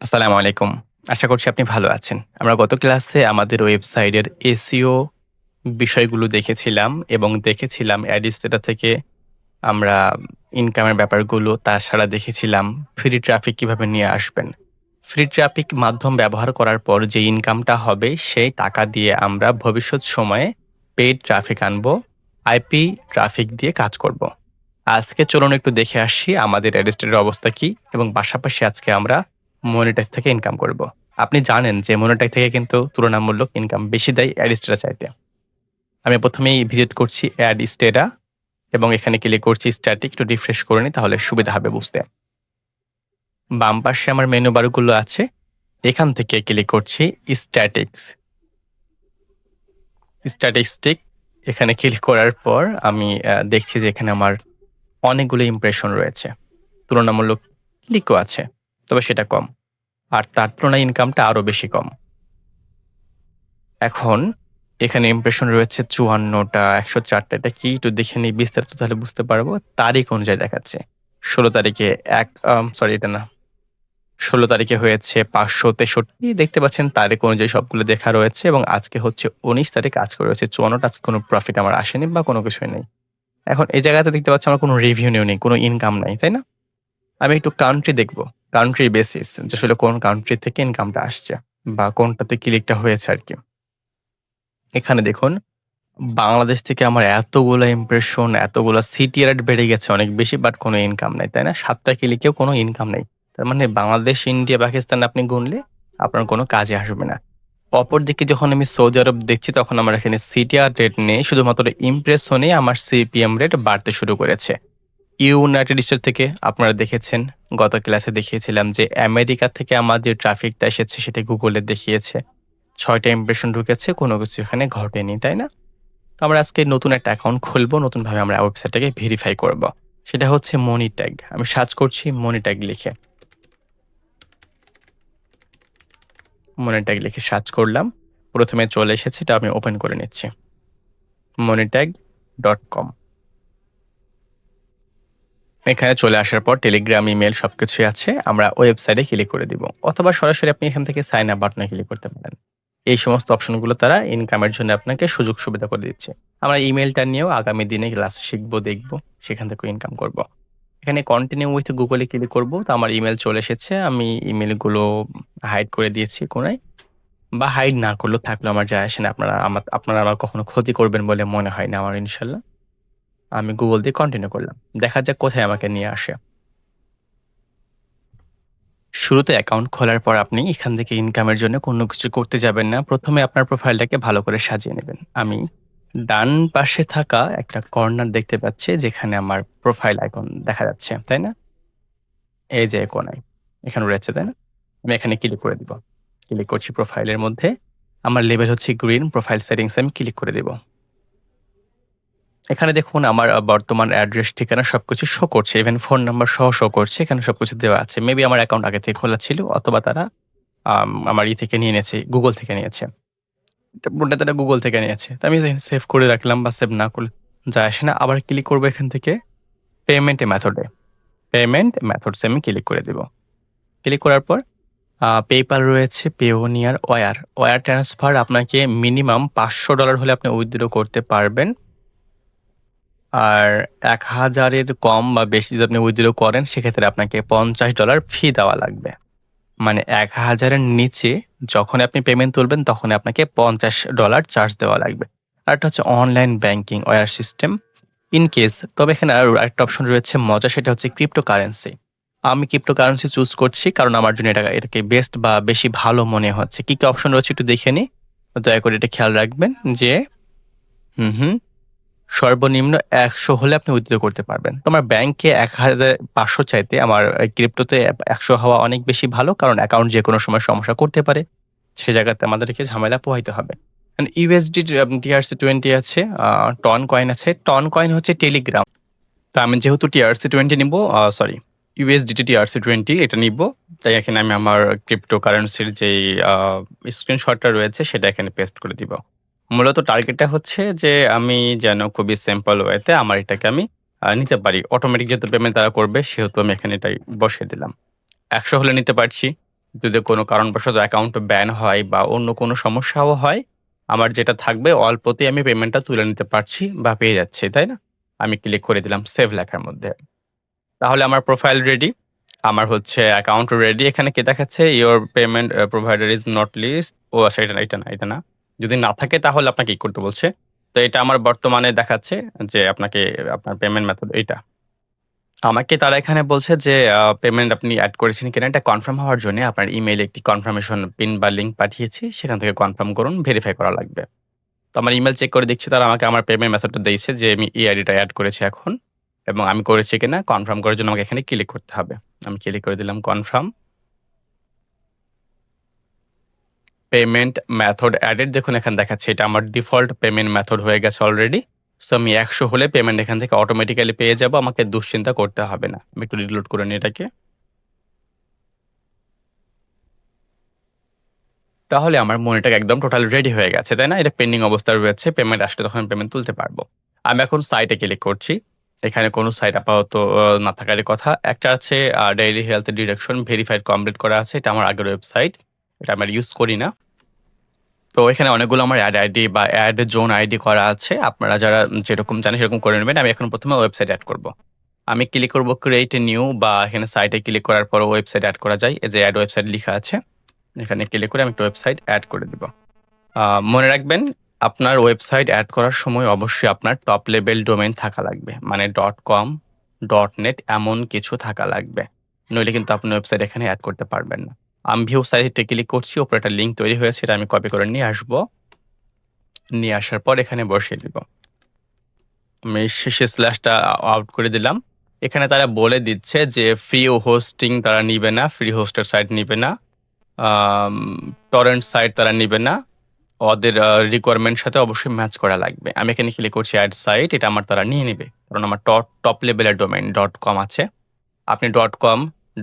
আসসালামু আলাইকুম। আশা করছি আপনি ভালো আছেন। আমরা গত ক্লাসে আমাদের ওয়েবসাইটের এসিও বিষয়গুলো দেখেছিলাম এবং দেখেছিলাম অ্যাডিস্টেটা থেকে আমরা ইনকামের ব্যাপারগুলো, তাছাড়া দেখেছিলাম ফ্রি ট্রাফিক কীভাবে নিয়ে আসবেন। ফ্রি ট্রাফিক মাধ্যম ব্যবহার করার পর যে ইনকামটা হবে, সেই টাকা দিয়ে আমরা ভবিষ্যৎ সময়ে পেইড ট্রাফিক আনব, আইপি ট্রাফিক দিয়ে কাজ করব। আজকে চলুন একটু দেখে আসি আমাদের অ্যাডিস্টেটের অবস্থা কি এবং পাশাপাশি আজকে আমরা মনিটাইজ থেকে ইনকাম করব। আপনি জানেন যে মনিটাইজ থেকে কিন্তু তুলনামূলক ইনকাম বেশি দেয় অ্যাডিস্টেরা চাইতে। আমি প্রথমেই ভিজিট করছি অ্যাড অ্যাডিস্টেরা এবং এখানে ক্লিক করছি স্ট্যাটিক একটু রিফ্রেশ করে নিই তাহলে সুবিধা হবে বুঝতে। বাম পাশে আমার মেনু বারগুলো আছে। এখান থেকে ক্লিক করছি স্ট্যাটিক্স। স্ট্যাটিস্টিক এখানে ক্লিক করার পর আমি দেখছি যে এখানে আমার অনেকগুলো ইমপ্রেশন রয়েছে। তুলনামূলক ক্লিকও আছে। তবে সেটা কম। আর তার তুলনায় ইনকামটা আরও বেশি কম। এখন এখানে ইমপ্রেশন রয়েছে ৫৪ টা, ১০৪ টা। এটা কি একটু দেখে নিই বিস্তারিত তাহলে বুঝতে পারব। তারিখ অনুযায়ী দেখাচ্ছে। ১৬ তারিখে এক সরি এটা না। ১৬ তারিখে হয়েছে ৫৬৩ দেখতে পাচ্ছেন তারিখ অনুযায়ী সবগুলো দেখা রয়েছে এবং আজকে হচ্ছে ১৯ তারিখ আজকে রয়েছে চুয়ান্নটা আজকে কোনো প্রফিট আমার আসেনি বা কোনো কিছুই নেই। এখন এই জায়গাতে দেখতে পাচ্ছি আমার কোনো রেভিনিউ নেই, কোনো ইনকাম নাই, তাই না? আমি একটু কান্ট্রি দেখব। কান্ট্রি বেসিস যে আসলে কোন কান্ট্রি থেকে ইনকামটা আসছে বা কোনটাতে ক্লিকটা হয়েছে আর কি এখানে দেখুন বাংলাদেশ থেকে আমার এতগুলা ইমপ্রেশন, এতগুলা সিটি রেট বেড়ে গেছে অনেক বেশি বাট কোনো ইনকাম নেই তাই না? ৭ টা ক্লিকেও কোনো ইনকাম নেই। তার মানে বাংলাদেশ, ইন্ডিয়া, পাকিস্তান আপনি গুনলে আপনার কোনো কাজে আসবে না। অপরদিকে যখন আমি সৌদি আরব দেখছি তখন আমার এখানে সিটিআর রেট নেই শুধুমাত্র ইমপ্রেশনে আমার সিপিএম রেট বাড়তে শুরু করেছে। ইউনাইটেড স্টেট থেকে আপনারা দেখেছেন গত ক্লাসে দেখিয়েছিলাম যে আমেরিকা থেকে আমার যে ট্রাফিকটা এসেছে সেটা গুগলে দেখিয়েছে। ৬ টা ইমপ্রেশন ঢুকেছে, কোনো কিছু এখানে ঘটেনি, তাই না? আমরা আজকে নতুন একটা অ্যাকাউন্ট খুলবো, নতুনভাবে আমরা ওয়েবসাইটটাকে ভেরিফাই করব। সেটা হচ্ছে মনি ট্যাগ। আমি সার্চ করছি মনি ট্যাগ লিখে। মনি ট্যাগ লিখে সার্চ করলাম। প্রথমে চলে এসেছে এটা আমি ওপেন করে নিচ্ছি। moneytag.com এখানে চলে আসার পর টেলিগ্রাম, ইমেইল সবকিছুই আছে। আমরা ওয়েবসাইটে ক্লিক করে দিব। অথবা সরাসরি আপনি এখান থেকে সাইন আপ বাটনে ক্লিক করতে পারেন। এই সমস্ত অপশনগুলো তারা ইনকামের জন্য আপনাকে সুযোগ সুবিধা করে দিচ্ছে। আমরা ইমেলটা নিয়েও আগামী দিনে ক্লাস শিখব, দেখব। সেখান থেকেও ইনকাম করব। এখানে কন্টিনিউ উইথ গুগলে ক্লিক করব। তো আমার ইমেল চলে এসেছে। আমি ইমেলগুলো হাইড করে দিয়েছি কোনায়। বা হাইড না করলেও থাকলেও আমার যায় আসে না। আপনারা আমার আপনারা আমার কখনো ক্ষতি করবেন বলে মনে হয় না আমার ইনশাল্লাহ। আমি গুগল দিয়ে কন্টিনিউ করলাম। দেখা যাক কোথায় আমাকে নিয়ে আসে। শুরুতে অ্যাকাউন্ট খোলার পর আপনি এখান থেকে ইনকামের জন্য কোনো কিছু করতে যাবেন না। প্রথমে আপনার প্রোফাইলটাকে ভালো করে সাজিয়ে নেবেন। আমি ডান পাশে থাকা একটা কর্নার দেখতে পাচ্ছি যেখানে আমার প্রোফাইল আইকন দেখা যাচ্ছে, তাই না? এই যে কোনায়। এখানে রয়েছে, তাই না? আমি এখানে ক্লিক করে দিব। ক্লিক করছি প্রোফাইলের মধ্যে। আমার লেভেল হচ্ছে গ্রিন, প্রোফাইল সেটিংস আমি ক্লিক করে দিব। এখানে দেখুন আমার বর্তমান অ্যাড্রেস, ঠিকানা সব কিছু শো করছে। ইভেন ফোন নাম্বার সহ শো করছে। এখানে সব কিছু দেওয়া আছে। মেবি আমার অ্যাকাউন্ট আগে থেকে খোলা ছিল অথবা তারা আমার ই থেকে নিয়ে নিয়েছে, গুগল থেকে নিয়েছে। পুরোটা তারা গুগল থেকে নিয়েছে। তো আমি সেভ করে রাখলাম বা সেভ না করলে যা আসে না। আবার ক্লিক করব এখান থেকে পেমেন্ট মেথডে। পেমেন্ট মেথডস আমি ক্লিক করে দিব। ক্লিক করার পর আ পেপ্যাল রয়েছে, পেওনিয়ার, ওয়ার। ওয়ার ট্রান্সফার আপনাকে মিনিমাম $৫০০ হলে আপনি উইথড্র করতে পারবেন। আর ১০০০ এর কম বা বেশি যদি আপনি উইথড্র করেন সেক্ষেত্রে আপনাকে $৫০ ফি দেওয়া লাগবে। মানে ১০০০ এর নিচে যখন আপনি পেমেন্ট তুলবেন তখন আপনাকে $৫০ চার্জ দেওয়া লাগবে। আরেকটা হচ্ছে online banking wire system. In case তবে এখানে আরও আরেকটা অপশন রয়েছে মজা সেটা হচ্ছে ক্রিপ্টোকারেন্সি। আমি ক্রিপ্টোকারেন্সি চুজ করছি কারণ আমার জন্য এটা এটাকে বেস্ট বা বেশি ভালো মনে হচ্ছে। কি, কী অপশন রয়েছে একটু দেখে নিই। দয়া করে এটা খেয়াল রাখবেন যে হুম, হুম। সর্বনিম্ন ১০০ হলে আপনি উইথড্র করতে পারবেন। তো আমার ব্যাংকে ১৫০০ চাইতে আমার ক্রিপ্টোতে ১০০ হওয়া অনেক বেশি ভালো কারণ অ্যাকাউন্ট যেকোনো সময় সমস্যা করতে পারে। সে জায়গাতে আমাদেরকে ঝামেলা পোহাইতে হবে। ইউএসডি TRC20 আছে, টন কয়েন আছে। টন কয়েন হচ্ছে টেলিগ্রাম। তা আমি যেহেতু TRC20 নিব আ সরি USDT TRC20 এটা নিব। তাই এখানে আমি আমার ক্রিপ্টোকারেন্সির যেই আ স্ক্রিনশটটা রয়েছে সেটা এখানে পেস্ট করে দিব। মূলত টার্গেটটা হচ্ছে যে আমি যেন খুবই সিম্পল ওয়েতে আমার এটাকে আমি নিতে পারি। অটোমেটিক যেহেতু পেমেন্ট তারা করবে সেহেতু আমি এখানে এটাই বসিয়ে দিলাম। ১০০ হলে নিতে পারছি। যদি কোনো কারণবশত অ্যাকাউন্ট ব্যান হয় বা অন্য কোনো সমস্যাও হয়, আমার যেটা থাকবে অল্পতেই আমি পেমেন্টটা তুলে নিতে পারছি বা পেয়ে যাচ্ছি, তাই না? আমি ক্লিক করে দিলাম সেভ লেখার মধ্যে। তাহলে আমার প্রোফাইল রেডি। আমার হচ্ছে অ্যাকাউন্ট রেডি। এখানে কি দেখাচ্ছে? Your payment provider is not list ও আচ্ছা এটা না, এটা না, এটা না। যদি না থাকে তাহলে আপনাকে কি করতে বলছে? তো এটা আমার বর্তমানে দেখাচ্ছে যে আপনাকে আপনার পেমেন্ট মেথড এইটা। আমাকে তারা এখানে বলছে যে পেমেন্ট আপনি অ্যাড করেছেন কিনা এটা কনফার্ম হওয়ার জন্য আপনার ইমেইলে একটি কনফার্মেশন পিন বা লিঙ্ক পাঠিয়েছি। সেখান থেকে কনফার্ম করুন, ভেরিফাই করা লাগবে। তো আমার ইমেল চেক করে দেখছি তারা আমাকে আমার পেমেন্ট মেথডটা দিয়েছে যে আমি এই আইডিটা অ্যাড করেছি এখন এবং আমি করেছি কিনা কনফার্ম করার জন্য আমাকে এখানে ক্লিক করতে হবে। আমি ক্লিক করে দিলাম কনফার্ম। পেমেন্ট মেথড অ্যাডেড দেখুন এখানে দেখাচ্ছে এটা আমার ডিফল্ট পেমেন্ট মেথড হয়ে গেছে অলরেডি। সো আমি ১০০ হলে পেমেন্ট এখান থেকে অটোমেটিক্যালি পেয়ে যাব। আমাকে দুশ্চিন্তা করতে হবে না। আমি একটু রিলোড করে নিই এটাকে। তাহলে আমার মনিটাকে একদম টোটাল রেডি হয়ে গেছে, তাই না? এটা পেন্ডিং অবস্থায় রয়েছে। পেমেন্ট আসলে তখন পেমেন্ট তুলতে পারব। আমি এখন সাইটে ক্লিক করছি। এখানে কোনো সাইট আপাতত না থাকারই কথা। একটা আছে daily health direction verified complete করা আছে। এটা আমার আগের ওয়েবসাইট। এটা আমরা ইউজ করি না। তো এখানে অনেকগুলো আমার অ্যাড আইডি বা এড জোন আইডি করা আছে। আপনারা যারা যেরকম জানেন সেরকম করে নেবেন। আমি এখন প্রথমে ওয়েবসাইট অ্যাড করব। আমি ক্লিক করব ক্রিয়েট নিউ বা এখানে সাইটে ক্লিক করার পর ওয়েবসাইট অ্যাড করা যায়। এই যে অ্যাড ওয়েবসাইট লিখা আছে। এখানে ক্লিক করে আমি একটা ওয়েবসাইট অ্যাড করে দিব। মনে রাখবেন, আপনার ওয়েবসাইট অ্যাড করার সময় অবশ্যই আপনার টপ লেভেল ডোমেইন থাকা লাগবে। মানে ডট কম ডট নেট এমন কিছু থাকা লাগবে। নইলে কিন্তু আপনি ওয়েবসাইট এখানে অ্যাড করতে পারবেন না। আমি ভিউ সাইটে ক্লিক করছি। ওপরে একটা লিঙ্ক তৈরি হয়েছে। এটা আমি কপি করে নিয়ে আসব। নিয়ে আসার পর এখানে বসিয়ে দিব। আমি শেষে স্ল্যাশটা আউট করে দিলাম। এখানে তারা বলে দিচ্ছে যে ফ্রি হোস্টিং তারা নিবে না। ফ্রি হোস্টের সাইট নিবে না। টরেন্ট সাইট তারা নিবে না। ওদের রিকোয়ারমেন্ট সাথে অবশ্যই ম্যাচ করা লাগবে। আমি এখানে ক্লিক করছি অ্যাড সাইট এটা আমার তারা নিয়ে নেবে কারণ আমার টপ টপ লেভেলের ডোমেন ডট কম আছে। আপনি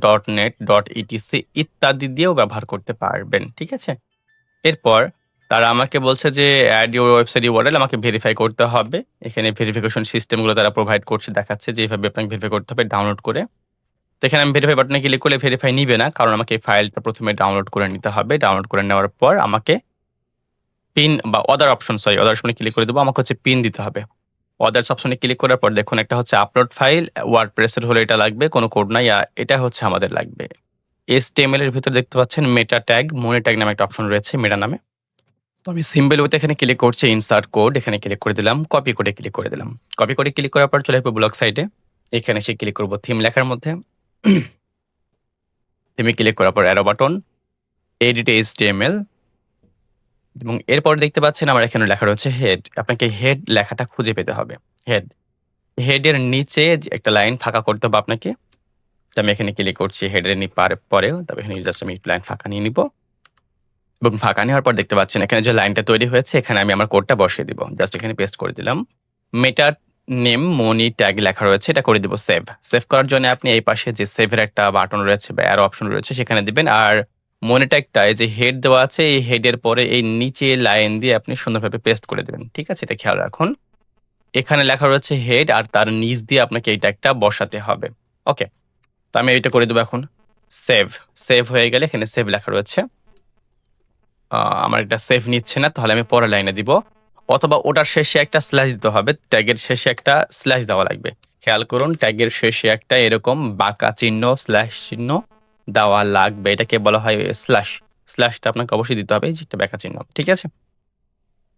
.com, ডট ইটিসি ইত্যাদি দিয়েও ব্যবহার করতে পারবেন। ঠিক আছে? এরপর তারা আমাকে বলছে যে এড ইউর ওয়েবসাইট ইউআরএল আমাকে ভেরিফাই করতে হবে। এখানে ভেরিফিকেশন সিস্টেমগুলো তারা প্রোভাইড করছে দেখাচ্ছে যে এইভাবে আপনাকে ভেরিফাই করতে হবে ডাউনলোড করে। তো এখানে আমি ভেরিফাই বাটনে ক্লিক করলে ভেরিফাই নিবে না। কারণ আমাকে এই ফাইলটা প্রথমে ডাউনলোড করে নিতে হবে। ডাউনলোড করে নেওয়ার পর আমাকে পিন বা অদার অপশন সরি অদার অপশনে ক্লিক করে দেবো আমাকে হচ্ছে পিন দিতে হবে। অদার্স অপশনে ক্লিক করার পর দেখুন একটা হচ্ছে আপলোড ফাইল ওয়ার্ডপ্রেস এর হলে এটা লাগবে। কোনো কোড নাই। এটা হচ্ছে আমাদের লাগবে। HTML এর ভিতরে দেখতে পাচ্ছেন মেটা ট্যাগ, মনি ট্যাগ নামে একটা অপশন রয়েছে মেটা নামে। তো আমি সিম্বল উইথ এখানে ক্লিক করছি ইনসার্ট কোড এখানে ক্লিক করে দিলাম। কপি কোডে ক্লিক করে দিলাম। কপি করে ক্লিক করার পর চলে আসব ব্লক সাইটে। এখানে এসে ক্লিক করব থিম লেখার মধ্যে। থিমে ক্লিক করার পর অ্যারো বাটন, এডিট HTML এবং এরপর দেখতে পাচ্ছেন আমার এখানে লেখা রয়েছে হেড। আপনাকে হেড লেখাটা খুঁজে পেতে হবে। হেড। হেডের নিচে একটা লাইন ফাঁকা করতে হবে আপনাকে। আমি এখানে ক্লিক করছি হেডের নি পার তবে এখানে জাস্ট আমি লাইন ফাঁকা নিয়ে নিব। এবং ফাঁকা নেওয়ার পর দেখতে পাচ্ছেন এখানে যে লাইনটা তৈরি হয়েছে, এখানে আমি আমার কোডটা বসিয়ে দিব। জাস্ট এখানে পেস্ট করে দিলাম। মেটা নেম মনি ট্যাগ লেখা রয়েছে, এটা করে দিব সেভ। সেভ করার জন্য আপনি এই পাশে যে সেভের একটা বাটন রয়েছে বা অ্যারো অপশন রয়েছে, সেখানে দিবেন। আর মনি এই যে হেড দেওয়া আছে, এই হেডের পরে এই নিচে লাইন দিয়ে আপনি সুন্দরভাবে পেস্ট করে দেবেন, ঠিক আছে? এটা খেয়াল রাখুন। এখানে লেখা রয়েছে হেড আর তার নিচ দিয়ে আপনাকে এই ট্যাগটা বসাতে হবে। ওকে। তো আমি এটা করে দেবো এখন। সেভ। সেভ হয়ে গেলে এখানে সেভ লেখা রয়েছে। আমার এটা সেভ নিচ্ছে না, তাহলে আমি পরের লাইনে দিব। অথবা ওটার শেষে একটা স্ল্যাশ দিতে হবে। ট্যাগের শেষে একটা স্ল্যাশ দেওয়া লাগবে। খেয়াল করুন ট্যাগের শেষে একটা এরকম বাঁকা চিহ্ন স্ল্যাশ চিহ্ন দেওয়া লাগবে। এটাকে বলা হয় স্ল্যাশ। স্ল্যাশটা আপনাকে অবশ্যই দিতে হবে একটা বাঁকা চিহ্ন। ঠিক আছে?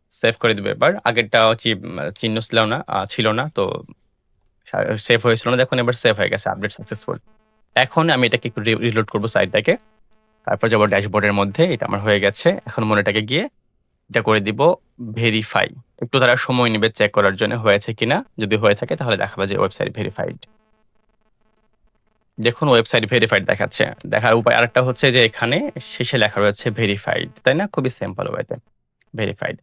সেভ করে দিব এবার। আগেরটা হচ্ছে চিহ্ন ছিল না ছিল না। তো সেভ হয়েছিল না। দেখুন, এবার সেভ হয়ে গেছে আপডেট সাকসেসফুল। এখন আমি এটাকে একটু রিলোড করব সাইটটাকে। তারপর যাব ড্যাশবোর্ডের মধ্যে। এটা আমার হয়ে গেছে। এখন মনিটাকে গিয়ে এটা করে দিব ভেরিফাই। একটু তারা সময় নেবে চেক করার জন্য, হয়েছে কিনা। যদি হয়ে থাকে, তাহলে দেখাবে যে ওয়েবসাইট ভেরিফাইড। দেখুন ওয়েবসাইট ভেরিফাইড দেখাচ্ছে। দেখার উপায় আরেকটা হচ্ছে যে এখানে শেষে লেখা রয়েছে ভেরিফাইড। তাই না? খুবই সিম্পল ওয়েতে। ভেরিফাইড।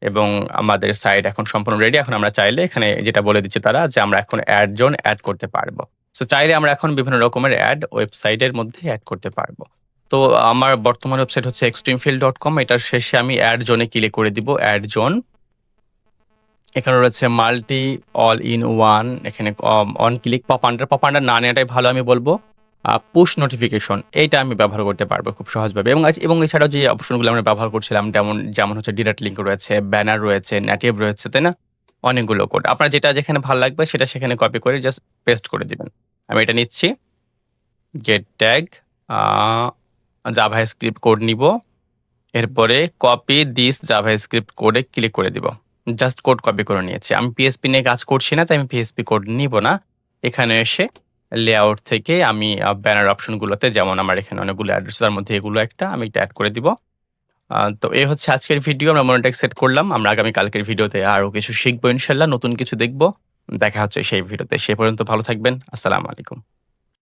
এবং আমাদের সাইট এখন সম্পূর্ণ রেডি। এখন আমরা চাইলে এখানে যেটা বলে দিচ্ছে তারা যে আমরা এখন অ্যাড জোন অ্যাড করতে পারব। সো চাইলে আমরা এখন বিভিন্ন রকমের অ্যাড ওয়েবসাইটের মধ্যে অ্যাড করতে পারব। তো, আমার বর্তমান ওয়েবসাইট হচ্ছে extremefield.com এটার শেষে আমি অ্যাড জোনে ক্লিক করে দিব। Ad zone. এখানে রয়েছে মাল্টি অল ইন ওয়ান এখানে on click pop under pop under না নেওয়াটাই ভালো আমি বলব পুশ নোটিফিকেশন এইটা আমি ব্যবহার করতে পারব খুব সহজভাবে এবং এবং এছাড়াও যে অপশনগুলো আমরা ব্যবহার করছিলাম যেমন যেমন হচ্ছে ডিরেক্ট লিঙ্ক রয়েছে, ব্যানার রয়েছে, নেটিভ রয়েছে, তাই না? অনেকগুলো কোড। আপনার যেটা যেখানে ভালো লাগবে সেটা সেখানে কপি করে জাস্ট পেস্ট করে দিবেন। আমি এটা নিচ্ছি। Get tag uh JavaScript code নিব এরপরে কপি দিস জাভা স্ক্রিপ্ট কোডে ক্লিক করে দিব। জাস্ট কোড কপি করে নিয়েছি। আমি পিএসপি নিয়ে কাজ করছি না, তাই আমি পিএসপি কোড নিব না। এখানে এসে লেআউট থেকে আমি ব্যানার অপশনগুলোতে যেমন আমার এখানে অনেকগুলো অ্যাড্রেস তার মধ্যে এগুলো একটা আমি এটা এড করে দিব। তো এই হচ্ছে আজকের ভিডিও। আমরা মনিটাইজ সেট করলাম। আমরা আগামী কালকের ভিডিওতে আরও কিছু শিখব ইনশাল্লাহ, নতুন কিছু দেখব। দেখা হচ্ছে সেই ভিডিওতে। সে পর্যন্ত ভালো থাকবেন। আসসালামু আলাইকুম।